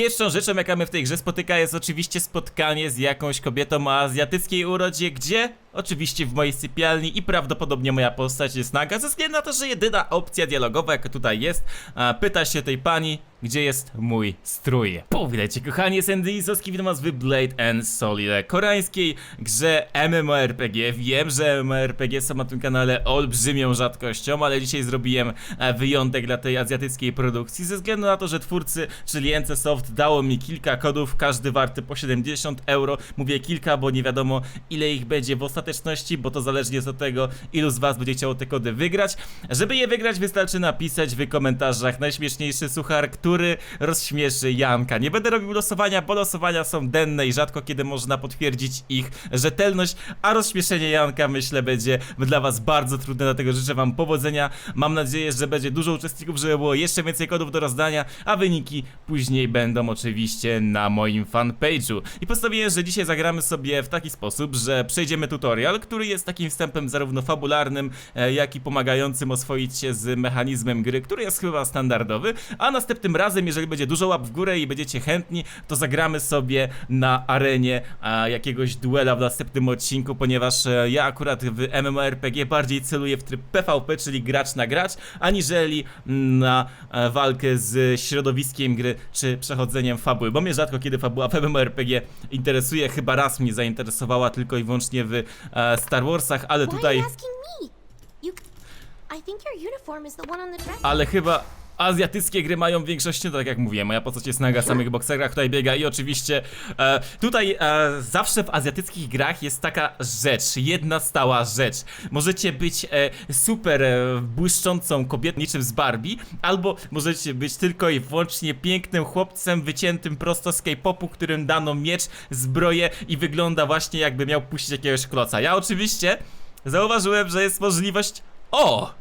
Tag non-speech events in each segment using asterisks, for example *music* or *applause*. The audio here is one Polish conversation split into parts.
Pierwszą rzeczą, jaka mnie w tej grze spotyka, jest oczywiście spotkanie z jakąś kobietą o azjatyckiej urodzie, gdzie? Oczywiście w mojej sypialni i prawdopodobnie moja postać jest naga, ze względu na to, że jedyna opcja dialogowa, jaka tutaj jest, pyta się tej pani, gdzie jest mój strój. Powitajcie kochani, jest Andy Isowski, witam was w Blade and Soul, koreańskiej grze MMORPG. Wiem, że MMORPG są na tym kanale olbrzymią rzadkością, ale dzisiaj zrobiłem e, wyjątek dla tej azjatyckiej produkcji, ze względu na to, że twórcy, czyli NCSoft dało mi kilka kodów, każdy warty po 70 euro. Mówię kilka, bo nie wiadomo ile ich będzie w ostateczności, bo to zależnie od tego, ilu z was będzie chciało te kody wygrać. Żeby je wygrać, wystarczy napisać w komentarzach najśmieszniejszy suchar, który rozśmieszy Janka. Nie będę robił losowania, bo losowania są denne i rzadko kiedy można potwierdzić ich rzetelność, a rozśmieszenie Janka myślę będzie dla was bardzo trudne, dlatego życzę wam powodzenia. Mam nadzieję, że będzie dużo uczestników, żeby było jeszcze więcej kodów do rozdania, a wyniki później będą oczywiście na moim fanpage'u. I postanowiłem, że dzisiaj zagramy sobie w taki sposób, że przejdziemy tutorial, który jest takim wstępem zarówno fabularnym, e, jak i pomagającym oswoić się z mechanizmem gry, który jest chyba standardowy, a następnym razem, jeżeli będzie dużo łap w górę i będziecie chętni, to zagramy sobie na arenie a, jakiegoś duela w następnym odcinku, ponieważ e, ja akurat w MMORPG bardziej celuję w tryb PvP, czyli gracz na gracz, aniżeli na e, walkę z środowiskiem gry, czy przechodzeniem fabuły, bo mnie rzadko kiedy fabuła w MMORPG interesuje, chyba raz mnie zainteresowała tylko i wyłącznie w e, Star Warsach, ale tutaj... Ale chyba azjatyckie gry mają w większości, no tak jak mówiłem, moja postać jest naga samych bokserach, tutaj biega i oczywiście e, tutaj e, zawsze w azjatyckich grach jest taka rzecz, jedna stała rzecz. Możecie być e, super e, błyszczącą kobietą niczym z Barbie, albo możecie być tylko i wyłącznie pięknym chłopcem wyciętym prosto z K-popu, którym dano miecz, zbroję i wygląda właśnie jakby miał puścić jakiegoś kloca. Ja oczywiście zauważyłem, że jest możliwość... O!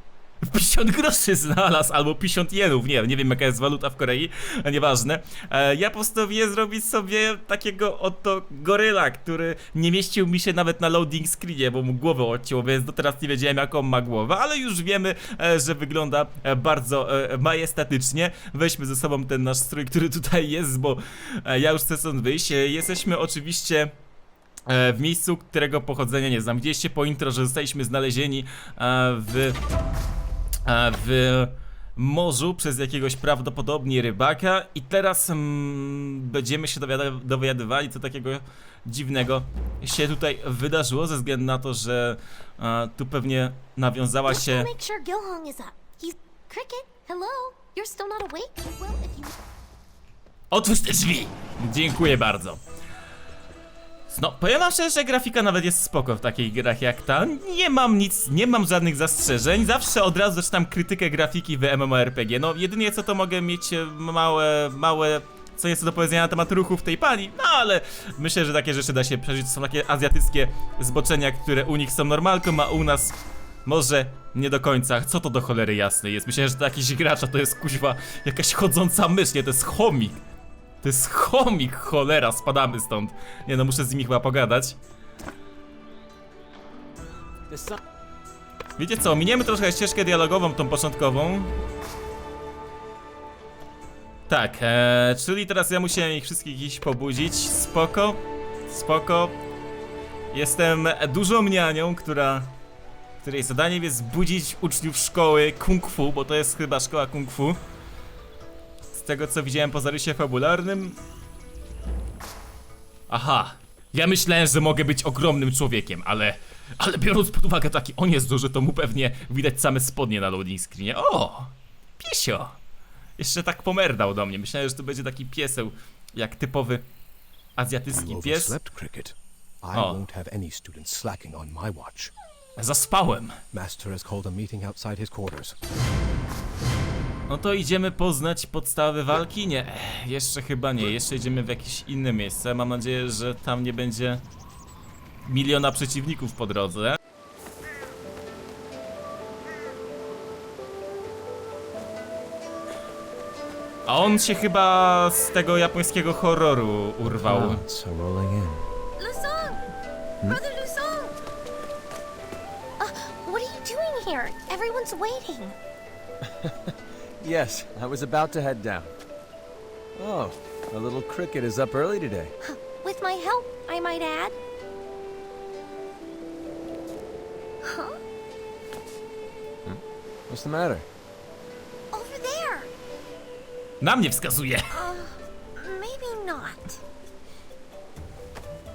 50 groszy znalazł, albo 50 jenów, nie, nie wiem jaka jest waluta w Korei, *laughs* nieważne. E, ja postanowiłem zrobić sobie takiego oto goryla, który nie mieścił mi się nawet na loading screenie, bo mu głowę odciął, więc do teraz nie wiedziałem jaką ma głowę, ale już wiemy, e, że wygląda e, bardzo e, majestatycznie. Weźmy ze sobą ten nasz strój, który tutaj jest, bo e, ja już chcę stąd wyjść. E, jesteśmy oczywiście e, w miejscu, którego pochodzenia nie znam. Widzieliście po intro, że zostaliśmy znalezieni e, w w morzu przez jakiegoś prawdopodobnie rybaka i teraz mm, będziemy się dowiada- dowiadywali, co takiego dziwnego się tutaj wydarzyło, ze względu na to, że tu pewnie nawiązała Let's się... go make sure Gilhong is up. He's Cricket. Hello. You're still not awake. Well, if you. Otwórz te drzwi! Dziękuję bardzo. No, powiem wam szczerze, że grafika nawet jest spoko w takich grach jak ta. Nie mam nic, nie mam żadnych zastrzeżeń. Zawsze od razu zaczynam krytykę grafiki w MMORPG. No, jedynie co to mogę mieć e, małe, małe co jest do powiedzenia na temat ruchów tej pani, no ale myślę, że takie rzeczy da się przeżyć. To są takie azjatyckie zboczenia, które u nich są normalką, a u nas może nie do końca. Co to do cholery jasne jest? Myślę, że to jakiś gracz, a to jest kuźwa jakaś chodząca mysz, nie, to jest chomik. To jest chomik, cholera, spadamy stąd. Nie no, muszę z nimi chyba pogadać. Wiecie co, miniemy trochę ścieżkę dialogową, tą początkową. Tak, e, czyli teraz ja musiałem ich wszystkich iść pobudzić. Spoko, spoko. Jestem dużą nianią, która... której zadaniem jest budzić uczniów szkoły kung fu, bo to jest chyba szkoła kung fu. Tego co widziałem po zarysie fabularnym. Aha. Ja myślałem, że mogę być ogromnym człowiekiem, ale. Ale biorąc pod uwagę taki on jest duży, to mu pewnie widać same spodnie na loading screenie. O! Piesio! Jeszcze tak pomerdał do mnie. Myślałem, że to będzie taki pieseł, jak typowy azjatycki pies. watch. Zaspałem. Master has called a meeting outside his quarters. No to idziemy poznać podstawy walki? Nie, jeszcze chyba nie. Jeszcze idziemy w jakieś inne miejsce. Mam nadzieję, że tam nie będzie miliona przeciwników po drodze. A on się chyba z tego japońskiego horroru urwał. so rolling in. Lusong! Brother Lusong! Uh, what are you doing here? Everyone's waiting. *laughs* Yes, I was about to head down. Oh, A little cricket is up early today. With my help, I might add. Huh? What's the matter? Over there. Na mnie wskazuje. Uh, maybe not.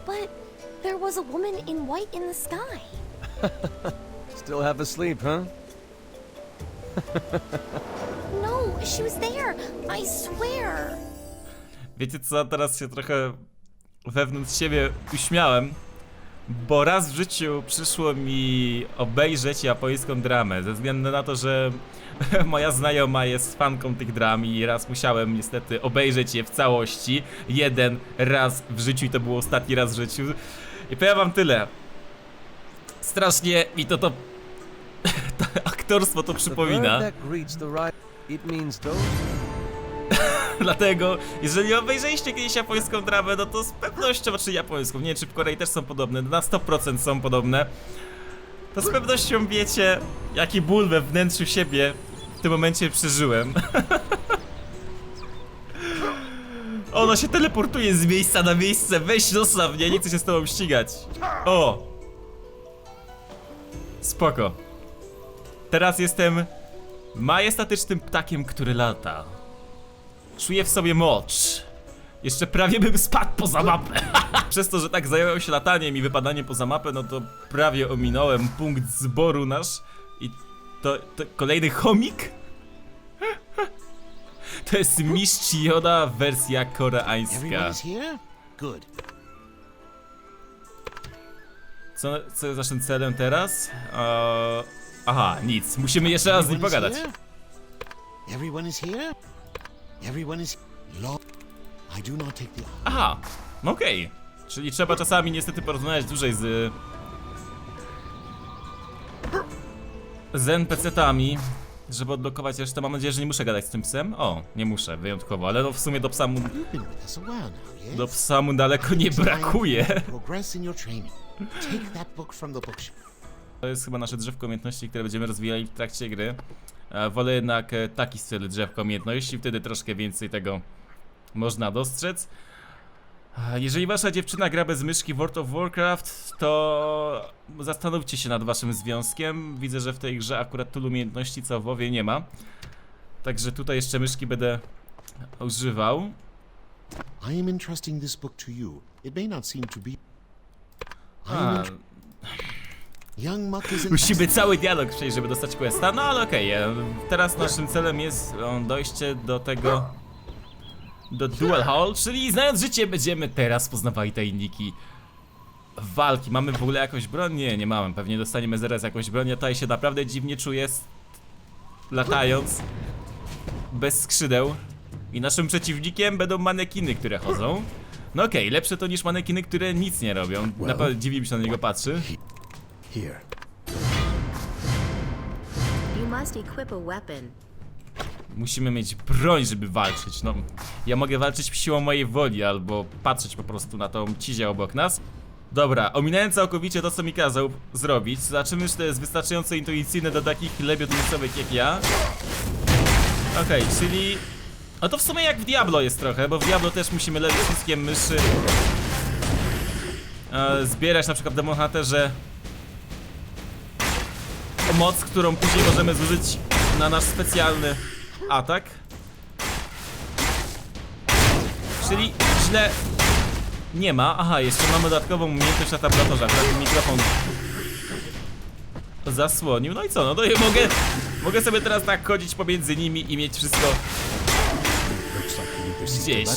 But there was a woman in white in the sky. *laughs* Still half asleep, huh? *laughs* No, she was there. I swear. Wiecie co, teraz się trochę wewnątrz siebie uśmiałem, bo raz w życiu przyszło mi obejrzeć japońską dramę, ze względu na to, że *laughs* moja znajoma jest fanką tych dram i raz musiałem niestety obejrzeć je w całości, jeden raz w życiu i to był ostatni raz w życiu. I powiem wam tyle, strasznie mi to to, *laughs* to aktorstwo to The przypomina. It means *laughs* Dlatego, jeżeli obejrzeliście kiedyś japońską dramę, no to z pewnością, znaczy japońską, nie czy w Korei też są podobne, na 100% są podobne, to z pewnością wiecie, jaki ból we wnętrzu siebie w tym momencie przeżyłem. *laughs* Ono się teleportuje z miejsca na miejsce, weź zostaw mnie, nie chcę się z tobą ścigać. O! Spoko. Teraz jestem majestatycznym ptakiem, który lata. Czuję w sobie moc. Jeszcze prawie bym spadł poza mapę. *laughs* Przez to, że tak zająłem się lataniem i wypadaniem poza mapę, no to prawie ominąłem punkt zboru nasz. I to, to kolejny chomik? *laughs* To jest mistrz Yoda wersja koreańska. Co, co jest naszym celem teraz? Eee, aha, nic. Musimy jeszcze raz z nim pogadać. here? Everyone is here? Everyone is Lo I do not take the Aha, okej. Czyli trzeba czasami niestety porozmawiać dłużej z... z NPC-tami, żeby odblokować resztę. Mam nadzieję, że nie muszę gadać z tym psem. O, nie muszę, wyjątkowo, ale no w sumie do psa mu, You've been with us a while now, yes? do psa mu daleko nie brakuje. Progress in your training. Take that book from the. To jest chyba nasze drzewko umiejętności, które będziemy rozwijali w trakcie gry. E, Wolę jednak e, taki styl drzewka umiejętności, wtedy troszkę więcej tego można dostrzec. E, Jeżeli wasza dziewczyna gra bez myszki World of Warcraft, to zastanówcie się nad waszym związkiem. Widzę, że w tej grze akurat tylu umiejętności co w WoWie nie ma. Także tutaj jeszcze myszki będę używał. I am entrusting this book to you. It may not seem to be. I am Musimy cały dialog przejść, żeby dostać questa, no ale okej, e, teraz naszym celem jest e, dojście do tego, do Dual Hall, czyli znając życie będziemy teraz poznawali tajniki walki. Mamy w ogóle jakąś broń? Nie, nie mamy, pewnie dostaniemy zaraz jakąś broń, ja tutaj się naprawdę dziwnie czuję, s- latając, bez skrzydeł i naszym przeciwnikiem będą manekiny, które chodzą. No okej, lepsze to niż manekiny, które nic nie robią, naprawdę dziwi mi się na niego patrzy. Here. You must equip a weapon. Musimy mieć broń, żeby walczyć. No, ja mogę walczyć siłą mojej woli, albo patrzeć po prostu na tą cizię obok nas. Dobra, ominąłem całkowicie to, co mi kazał zrobić. Zobaczymy, czy to jest wystarczająco intuicyjne do takich lebiot miejscowych jak ja. Okej, czyli... No to w sumie jak w Diablo jest trochę, bo w Diablo też musimy lepić wszystkie myszy. E, zbierać na przykład w Demon Hunterze moc, którą później możemy zużyć na nasz specjalny atak. Czyli źle nie ma. Aha, jeszcze mamy dodatkową umiejętność na tablatorze, akurat mikrofon zasłonił. No i co, no to ja mogę, mogę sobie teraz tak chodzić pomiędzy nimi i mieć wszystko. Gdzieś.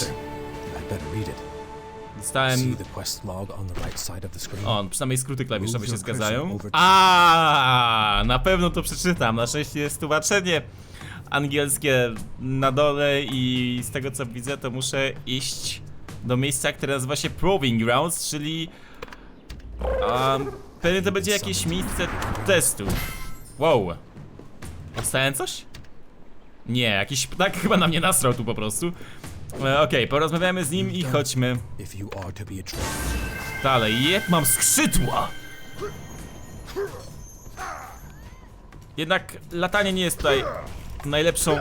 Screen. O, przynajmniej skróty klawiszowe się zgadzają. A, na pewno to przeczytam. Na szczęście jest tłumaczenie angielskie na dole i z tego co widzę, to muszę iść do miejsca, które nazywa się Proving Grounds, czyli um, pewnie to będzie jakieś miejsce testu. Wow. Dostałem coś? Nie, jakiś ptak chyba na mnie nasrał tu po prostu. E, Okej, porozmawiamy z nim i chodźmy Dalej, jeb, mam skrzydła! Jednak latanie nie jest tutaj najlepszą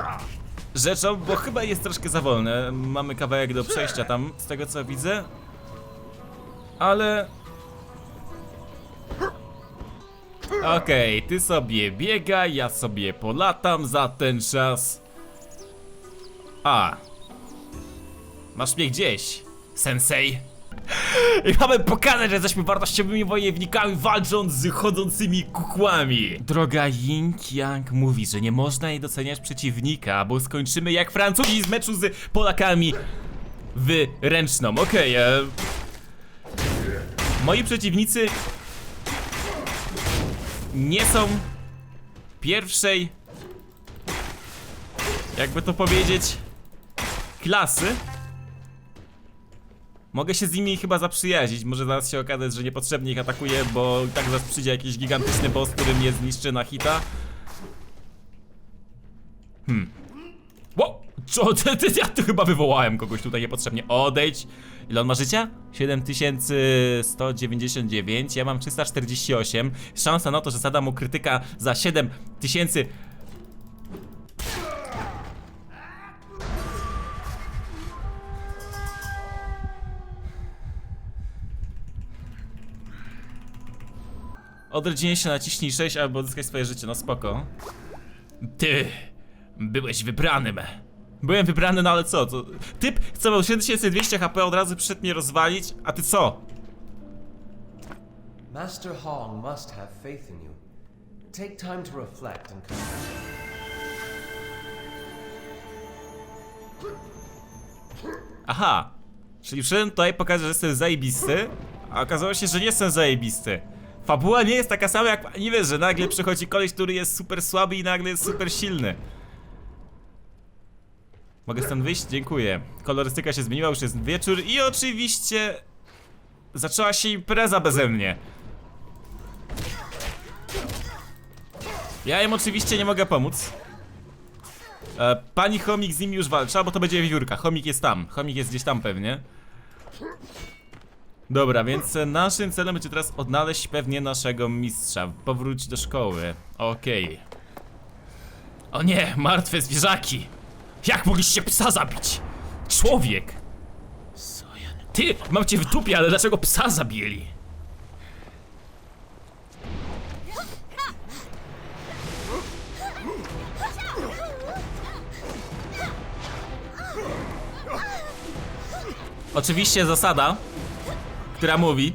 rzeczą, bo chyba jest troszkę za wolne. Mamy kawałek do przejścia tam, z tego co widzę. Ale... Okej, ty sobie biegaj, ja sobie polatam za ten czas. A. Masz mnie gdzieś, sensei. I mamy pokazać, że jesteśmy wartościowymi wojownikami walcząc z chodzącymi kukłami. Droga Ying Yang mówi, że nie można jej doceniać przeciwnika, bo skończymy jak Francuzi z meczu z Polakami w ręczną. Okej, e... Moi przeciwnicy nie są pierwszej, jakby to powiedzieć, klasy. Mogę się z nimi chyba zaprzyjaźnić, może zaraz się okazać, że niepotrzebnie ich atakuję, bo tak zaraz przyjdzie jakiś gigantyczny boss, który mnie zniszczy na hita. Hmm. Ło! Co? *laughs* Ty, ty, ja tu chyba wywołałem kogoś tutaj niepotrzebnie. Odejdź! Ile on ma życia? 7199, ja mam 348. Szansa na to, że zadam mu krytyka za 7000 Odrodzinie się naciśnij 6, aby odzyskać swoje życie, no spoko. Ty byłeś wybranym. Byłem wybrany, no ale co? To... Typ, co miał 7200 HP, od razu przyszedł mnie rozwalić, a ty co? Master Hong must have faith in you. Take time to reflect and. Aha. Czyli przyszedłem tutaj pokazać, że jestem zajebisty, a okazało się, że nie jestem zajebisty. Fabuła nie jest taka sama jak... Nie wiesz, że nagle przychodzi koleś, który jest super słaby i nagle jest super silny. Mogę stąd wyjść? Dziękuję. Kolorystyka się zmieniła, już jest wieczór i oczywiście... Zaczęła się impreza beze mnie. Ja im oczywiście nie mogę pomóc. E, pani Chomik z nimi już walczy, bo to będzie wiewiórka. Chomik jest tam. Chomik jest gdzieś tam pewnie. Dobra, więc e, naszym celem będzie teraz odnaleźć pewnie naszego mistrza. Powróć do szkoły. Okej. O nie, martwe zwierzaki! Jak mogliście psa zabić? Człowiek! Ty, mam cię w dupie, ale dlaczego psa zabili? Oczywiście zasada, która mówi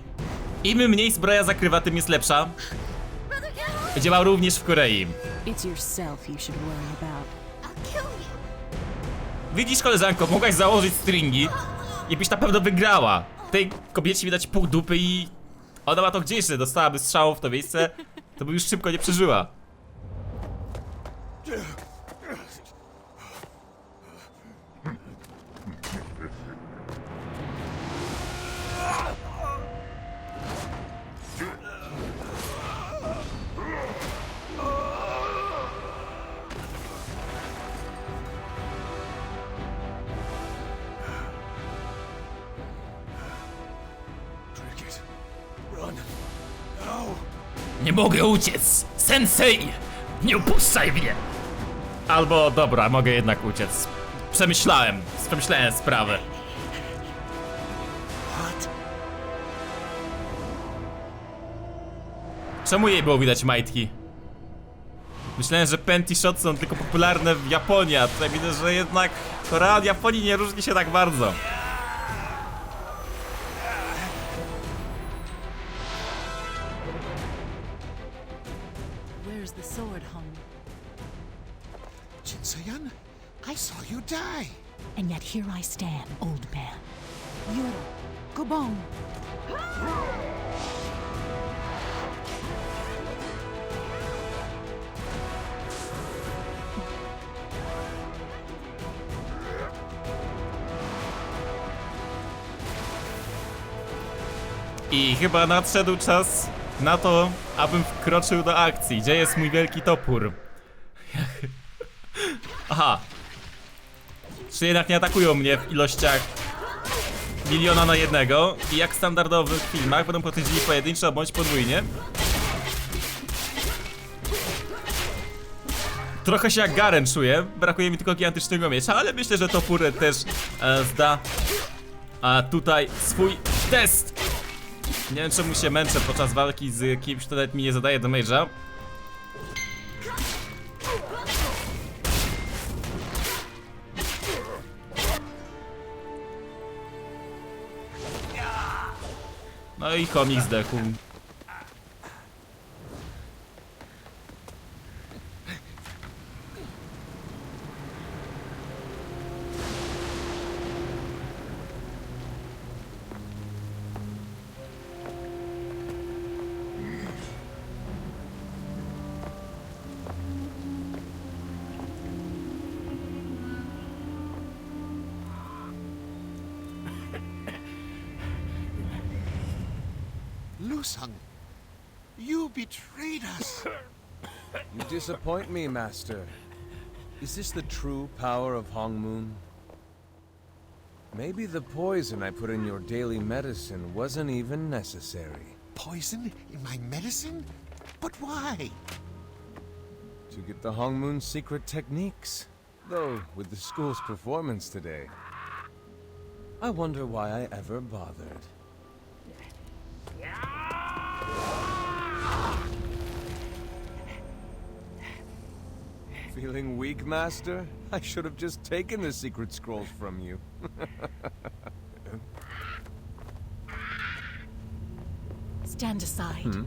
im mniej zbroja zakrywa, tym jest lepsza. Działa również w Korei. Widzisz koleżanko, mogłaś założyć stringi i byś na pewno wygrała. Tej kobiecie widać pół dupy i ona ma to gdzieś, że dostałaby strzału w to miejsce, to by już szybko nie przeżyła. Mogę uciec! Sensei! Nie upuszczaj mnie! Albo dobra, mogę jednak uciec. Przemyślałem, przemyślałem sprawę. Czemu jej było widać majtki? Myślałem, że panty shot są tylko popularne w Japonii, a tutaj widzę, że jednak Korea od Japonii nie różni się tak bardzo. And yet here I stand, old man. Gobong. I chyba nadszedł czas na to, abym wkroczył do akcji. Gdzie jest mój wielki topór? *laughs* Aha. Czy jednak nie atakują mnie w ilościach miliona na jednego i jak w standardowych filmach będą podchodzili pojedynczo bądź podwójnie. Trochę się jak Garen czuję. Brakuje mi tylko gigantycznego miecza, ale myślę, że to Furę też e, zda a tutaj swój test. Nie wiem czemu się męczę podczas walki z kimś, kto nawet mi nie zadaje damage'a. No i komik zdechł. Disappoint me, Master. Is this the true power of Hong Moon? Maybe the poison I put in your daily medicine wasn't even necessary. Poison in my medicine? But why? To get the Hong Moon's secret techniques. Though, with the school's performance today, I wonder why I ever bothered. Feeling weak, Master? I should have just taken the secret scrolls from you. *laughs* Stand aside. The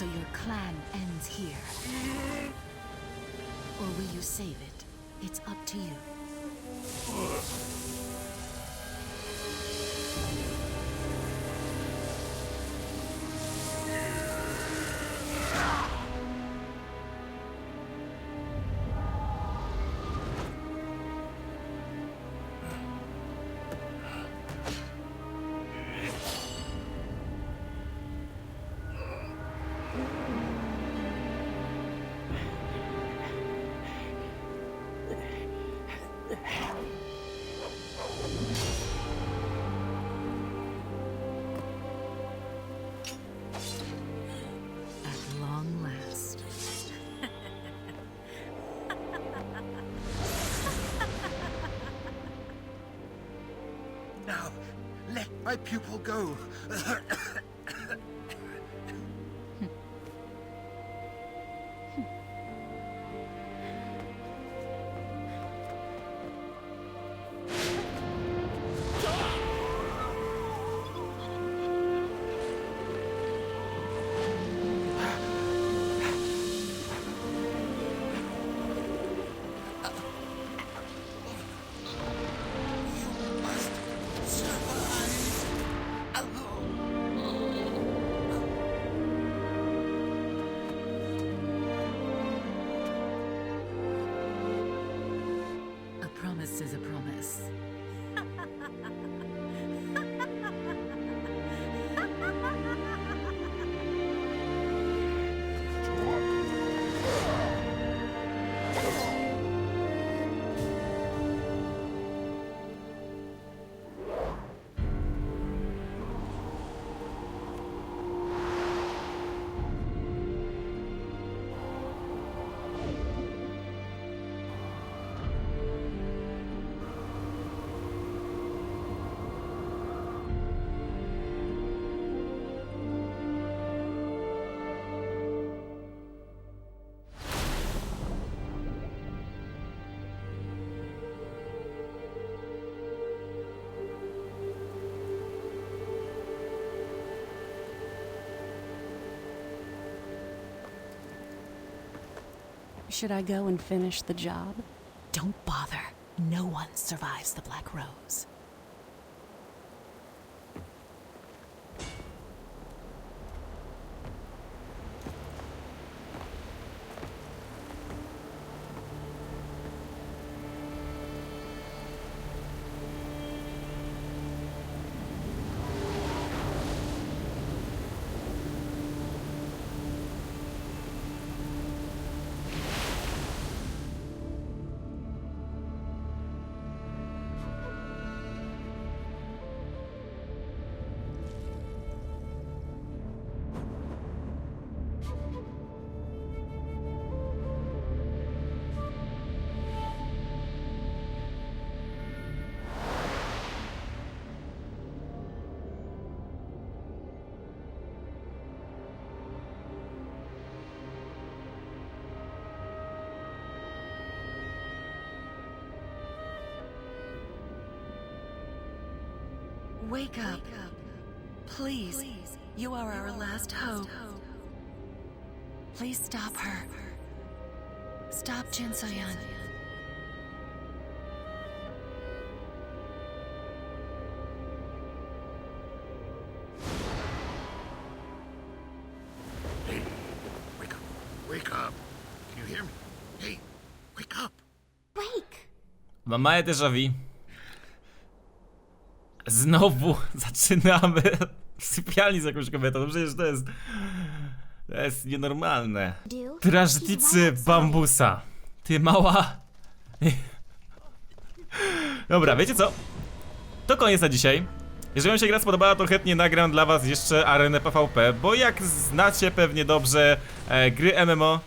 So your clan ends here. Or will you save it? It's up to you. My pupil go. *coughs* *coughs* Should I go and finish the job? Don't bother. No one survives the Black Rose. Wake up. Please. You are our last hope. Please stop her. Stop Jin Soyeon. Hey, wake up. Wake up. Can you hear me? Hey, wake up. Wake! Mam małe déjà vu. Znowu *laughs* zaczynamy w sypialni z jakąś kobietą. No przecież to jest... To jest nienormalne. Outside. bambusa. Ty mała. Dobra, wiecie co? To koniec na dzisiaj. Jeżeli wam się gra spodobała, to chętnie nagram dla was jeszcze arenę PvP, bo jak znacie pewnie dobrze e, gry MMO,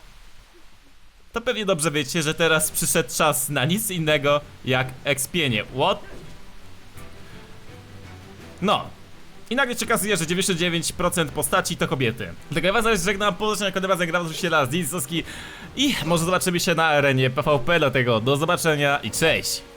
to pewnie dobrze wiecie, że teraz przyszedł czas na nic innego jak expienie. What? No. I nagle się okazuje, że 99% postaci to kobiety. Dlatego ja was zaś żegnam, pozdrowienia Kodeba zagrał oczywiście raz, Dizowski i może zobaczymy się na arenie PvP, dlatego do zobaczenia i cześć!